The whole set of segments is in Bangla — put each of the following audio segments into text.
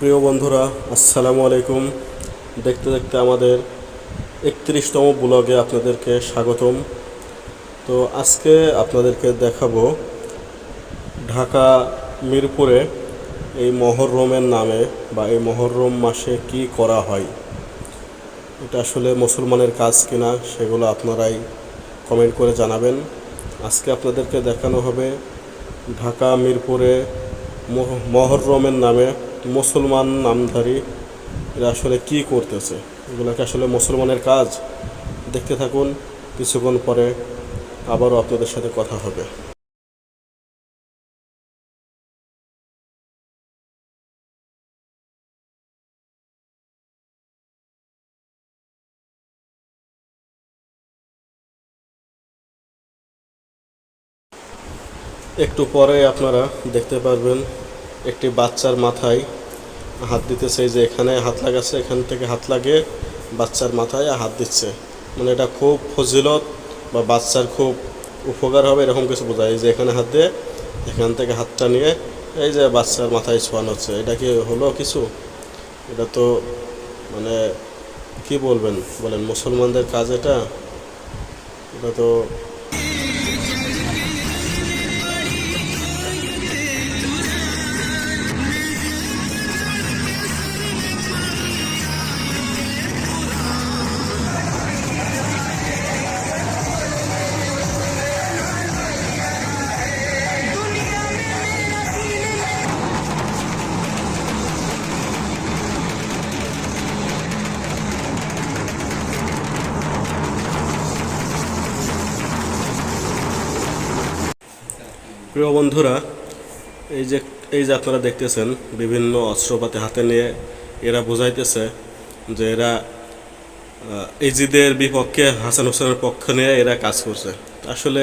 প্রিয় বন্ধুরা, আসসালামু আলাইকুম। দেখতে দেখতে আমাদের একত্রিশতম ব্লগে আপনাদেরকে স্বাগতম। তো আজকে আপনাদেরকে দেখাবো ঢাকা মিরপুরে এই মহররমের নামে বা এই মহররম মাসে কি করা হয়। এটা আসলে মুসলমানের কাজ কিনা সেগুলো আপনারাই কমেন্ট করে জানাবেন। আজকে আপনাদেরকে দেখানো হবে ঢাকা মিরপুরে মহ- মহররমের নামে মুসলমান নামধারী, এরা আসলে কি করতেছে? এগুলোকে আসলে মুসলমানের কাজ। দেখতে থাকুন, কিছুক্ষণ পরে আবারও আপনাদের সাথে কথা হবে। একটু পরে আপনারা দেখতে পারবেন একটি বাচ্চার মাথায় হাত দিতেছে যে এখানে হাত লাগাচ্ছে, এখান থেকে হাত লাগিয়ে বাচ্চার মাথায় হাত দিচ্ছে। মানে এটা খুব ফজিলত বা বাচ্চার খুব উপকার হবে, এরকম কিছু বোঝায়। যে এখানে হাত দিয়ে এখান থেকে হাতটা নিয়ে এই যে বাচ্চার মাথায় ছোঁয়ানো হচ্ছে। এটা কি হলো কিছু? এটা তো মানে কি বলবেন? বলেন, মুসলমানদের কাজ এটা? এটা তো প্রিয় বন্ধুরা, এই যে এই যে আপনারা দেখতেছেন, বিভিন্ন অস্ত্রপাতি হাতে নিয়ে এরা বোঝাইতেছে যে এরা ইজিদের বিপক্ষে হাসান হোসেনের পক্ষ নিয়ে এরা কাজ করছে। আসলে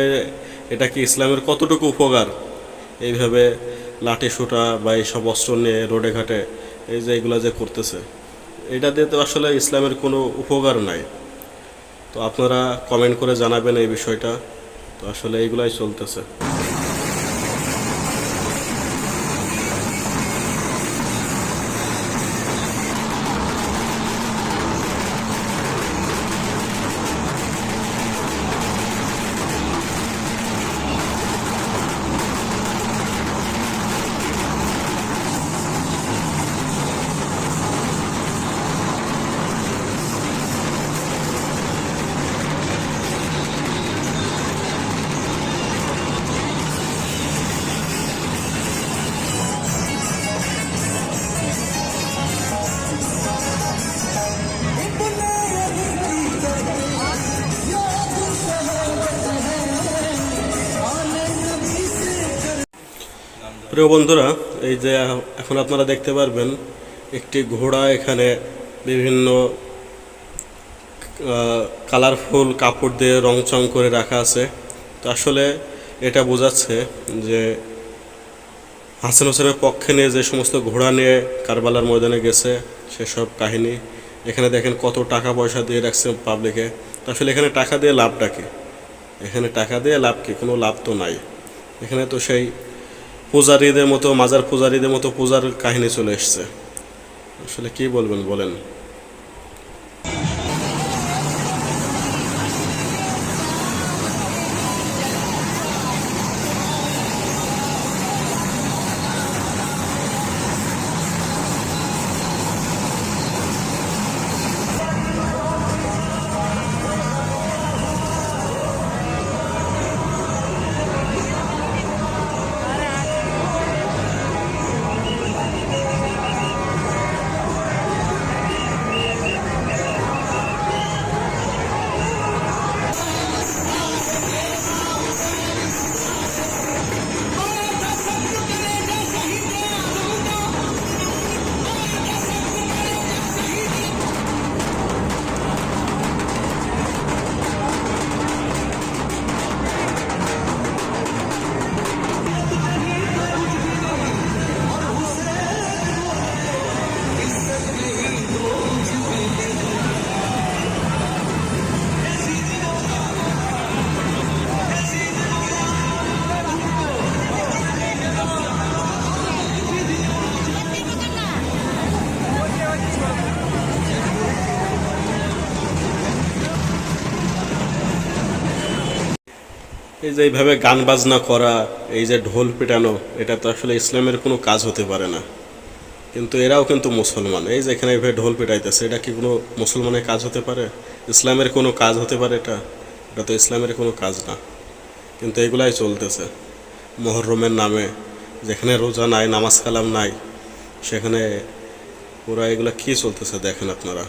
এটা কি ইসলামের কতটুকু উপকার? এইভাবে লাঠি সোটা বা এইসব অস্ত্র নিয়ে রোডে ঘাটে এই যে এগুলো যে করতেছে, এটা দিয়ে তো আসলে ইসলামের কোনো উপকার নাই। তো আপনারা কমেন্ট করে জানাবেন এই বিষয়টা। তো আসলে এইগুলাই চলতেছে। প্রিয় বন্ধুরা, এই যে এখন আপনারা দেখতে পারবেন, একটি ঘোড়া এখানে বিভিন্ন কালারফুল কাপড় দিয়ে রংচং করে রাখা আছে। তো আসলে এটা বোঝাচ্ছে যে হাসান হোসেনের পক্ষে নিয়ে যে সমস্ত ঘোড়া নিয়ে কারবালার ময়দানে গেছে, সেসব কাহিনী। এখানে দেখেন কত টাকা পয়সা দিয়ে রাখছে পাবলিকে আসলে এখানে টাকা দিয়ে লাভটা কি? এখানে টাকা দিয়ে লাভ কি? কোনো লাভ তো নাই। এখানে তো সেই পূজারীদের মতো মাজার পূজারীদের মতো পূজার কাহিনী চলে এসছে। আসলে কি বলবেন বলেন? এই যে এইভাবে গান বাজনা করা, এই যে ঢোল পেটানো, এটা তো আসলে ইসলামের কোনো কাজ হতে পারে না। কিন্তু এরাও কিন্তু মুসলমান। এই যে এখানে এইভাবে ঢোল পেটাইতেছে, এটা কি কোনো মুসলমানের কাজ হতে পারে? ইসলামের কোনো কাজ হতে পারে এটা? এটা তো ইসলামের কোনো কাজ না। কিন্তু এগুলাই চলতেছে। মহরমের নামে, যেখানে রোজা নাই, নামাজ কালাম নাই, সেখানে ওরা এগুলা কি চলতেছে দেখেন আপনারা।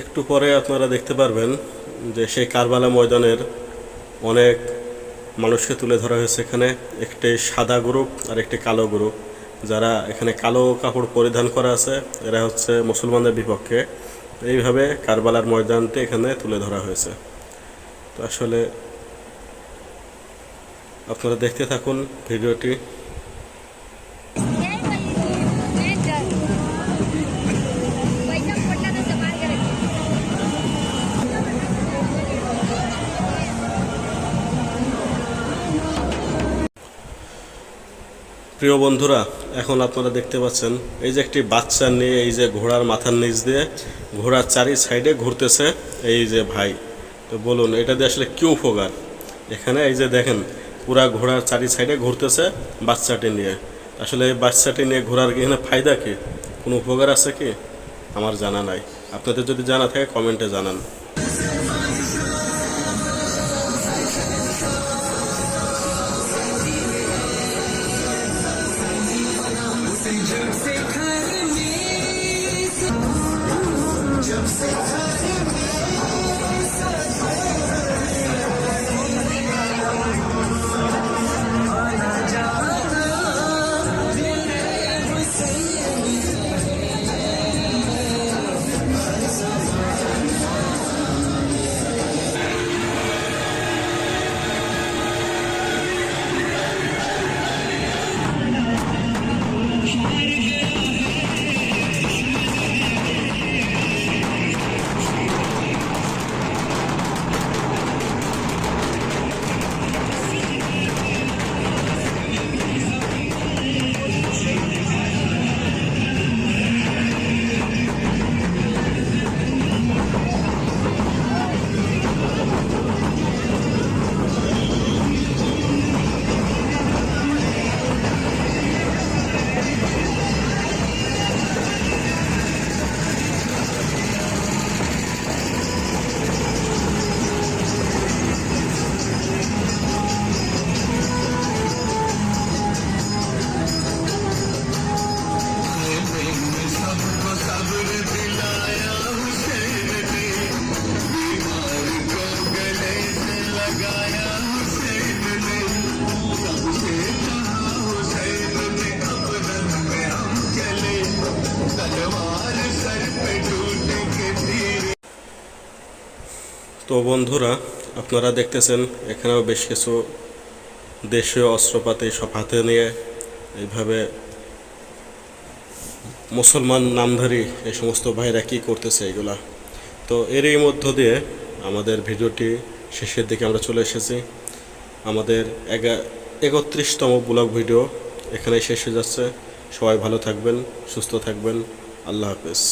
একটু পরে আপনারা দেখতে পারবেন যে সেই কারবালা ময়দানের অনেক মানুষকে তুলে ধরা হয়েছে এখানে। একটি সাদা গ্রুপ আর একটি কালো গ্রুপ। যারা এখানে কালো কাপড় পরিধান করা আছে, এরা হচ্ছে মুসলমানদের বিপক্ষে। এইভাবে কারবালার ময়দানটি এখানে তুলে ধরা হয়েছে। তো আসলে আপনারা দেখতে থাকুন ভিডিওটি। প্রিয় বন্ধুরা, এখন আপনারা দেখতে পাচ্ছেন, এই যে একটি বাচ্চা নিয়ে এই যে ঘোড়ার মাথার নিচ দিয়ে ঘোড়ার চারি সাইডে ঘুরতেছে এই যে ভাই। তো বলুন, এটা দিয়ে আসলে কি উপকার? এখানে এই যে দেখেন, পুরা ঘোড়ার চারি সাইডে ঘুরতেছে বাচ্চাটি নিয়ে। আসলে এই বাচ্চাটি নিয়ে ঘোরার এখানে ফায়দা কি? কোনো উপকার আছে কি? আমার জানা নাই। আপনাদের যদি জানা থাকে, কমেন্টে জানান। তো বন্ধুরা, আপনারা দেখতেছেন, এখানেও বেশ কিছু দেশীয় অস্ত্রপাতি সব হাতে নিয়ে এইভাবে মুসলমান নামধারী এই সমস্ত ভাইরা কী করতেছে এগুলা। তো এরই মধ্য দিয়ে আমাদের ভিডিওটি শেষের দিকে আমরা চলে এসেছি। আমাদের এগা, একত্রিশতম ব্লগ ভিডিও এখানে শেষ হয়ে যাচ্ছে। সবাই ভালো থাকবেন, সুস্থ থাকবেন। আল্লাহ হাফেজ।